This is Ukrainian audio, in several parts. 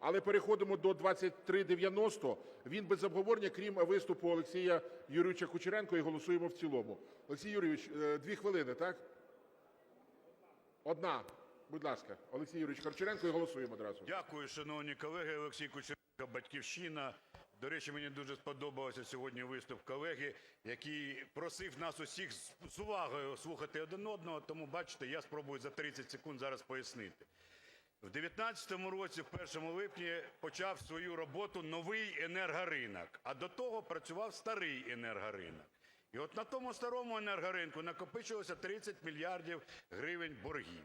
Але переходимо до 2390. Він без обговорення, крім виступу Олексія Юрійовича Кучеренка, і голосуємо в цілому. Олексій Юрійович, е, дві хвилини, так? Одна. Будь ласка, Олексій Юрійович Кучеренко і голосуємо одразу. Дякую, шановні колеги. Олексій Кучеренко, "Батьківщина". До речі, мені дуже сподобався сьогодні виступ колеги, який просив нас усіх з увагою слухати один одного. Тому, бачите, я спробую за 30 секунд зараз пояснити. В 19-му році, в 1 липні, почав свою роботу новий енергоринок, а до того працював старий енергоринок. І от на тому старому енергоринку накопичилося 30 мільярдів гривень боргів.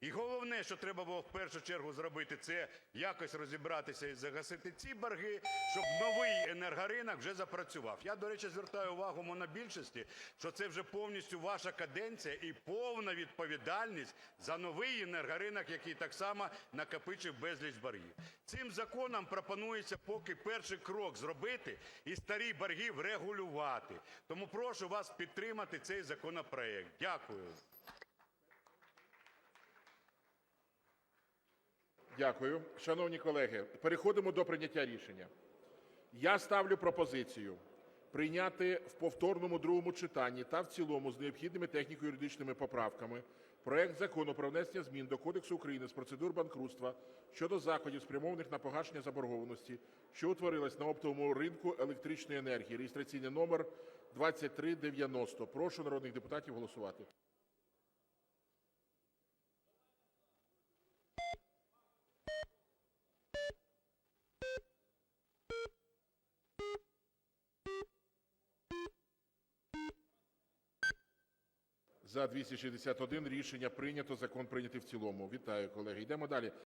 І головне, що треба було в першу чергу зробити, це якось розібратися і загасити ці борги, щоб новий енергоринок вже запрацював. Я, до речі, звертаю увагу монобільшості, що це вже повністю ваша каденція і повна відповідальність за новий енергоринок, який так само накопичив безліч боргів. Цим законом пропонується поки перший крок зробити і старі борги врегулювати. Тому прошу вас підтримати цей законопроект. Дякую. Дякую. Шановні колеги, переходимо до прийняття рішення. Я ставлю пропозицію прийняти в повторному другому читанні та в цілому з необхідними техніко-юридичними поправками проект Закону про внесення змін до Кодексу України з процедур банкрутства щодо заходів, спрямованих на погашення заборгованості, що утворилась на оптовому ринку електричної енергії, реєстраційний номер 2390. Прошу народних депутатів голосувати. За-261 Рішення прийнято. Закон прийнятий в цілому. Вітаю, колеги. Йдемо далі.